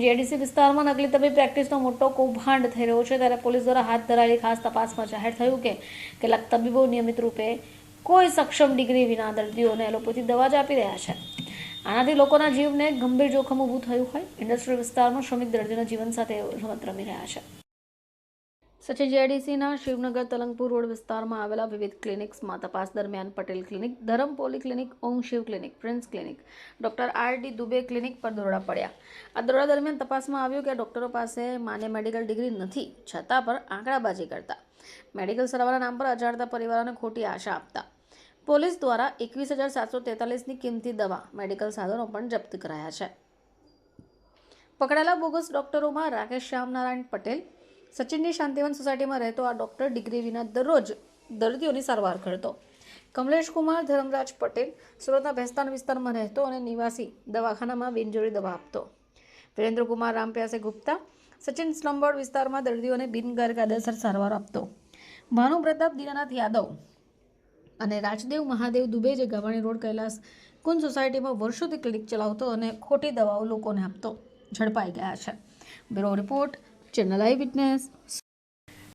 GIDC વિસ્તારમાં નકલી તબીબ પ્રેક્ટિસનો મોટો કૌભાંડ થઈ રહ્યો છે, ત્યારે પોલીસ દ્વારા હાથ ધરાયેલી ખાસ તપાસમાં જાહેર થયું કે કેટલાક તબીબો નિયમિત રૂપે કોઈ સક્ષમ ડિગ્રી વિના દર્દીઓને એલોપેથી દવા જ આપી રહ્યા છે. આનાથી લોકોના જીવને ગંભીર જોખમ ઊભું થયું હોય. ઇન્ડસ્ટ્રીયલ વિસ્તારમાં શ્રમિક દર્દીના જીવન સાથે રમત રમી રહ્યા છે. સચિન જીઆઈડીસીના શિવનગર તલંગપુર રોડ વિસ્તારમાં આવેલા વિવિધ ક્લિનિક્સમાં તપાસ દરમિયાન Patel clinic, Dharam poly clinic, Om Shiv clinic, prince clinic, doctor R D Dubey clinic પર દરોડા પડ્યા. આ દરોડા દરમિયાન તપાસમાં આવ્યું કે ડૉક્ટરો પાસે માન્ય મેડિકલ ડિગ્રી નથી, છતાં પણ આંકડાબાજી કરતા. મેડિકલ સારવારના નામ પર અજાણતા પરિવારોને ખોટી આશા આપતા. પોલીસ દ્વારા એકવીસ હજાર સાતસો તેતાલીસની કિંમતી દવા મેડિકલ સાધનો પણ જપ્ત કરાયા છે. પકડાયેલા બોગસ ડોક્ટરોમાં રાકેશ શ્યામનારાયણ પટેલ સચિનની શાંતિવન સોસાયટીમાં રહેતો આ ડૉક્ટર ડિગ્રી વિના દરરોજ દર્દીઓની સારવાર કરતો. કમલેશ કુમાર, ધરમરાજ પટેલ સુરતના ભેસ્તાન વિસ્તારમાં રહેતો અને નિવાસી દવાખાનામાં બિનજરૂરી દવા આપતો. વિરેન્દ્રકુમાર રામપ્યાસે ગુપ્તા, સચિન સ્લમબોર્ડ વિસ્તારમાં દર્દીઓને બિનગેરકાયદેસર સારવાર આપતો. ભાનુ પ્રતાપ, દીનાનાથ યાદવ અને રાજદેવ મહાદેવ દુબે જે ગવાણી રોડ કૈલાસ કુંજ સોસાયટીમાં વર્ષોથી ક્લિનિક ચલાવતો અને ખોટી દવાઓ લોકોને આપતો, ઝડપાઈ ગયા છે. Bureau report channel eye witness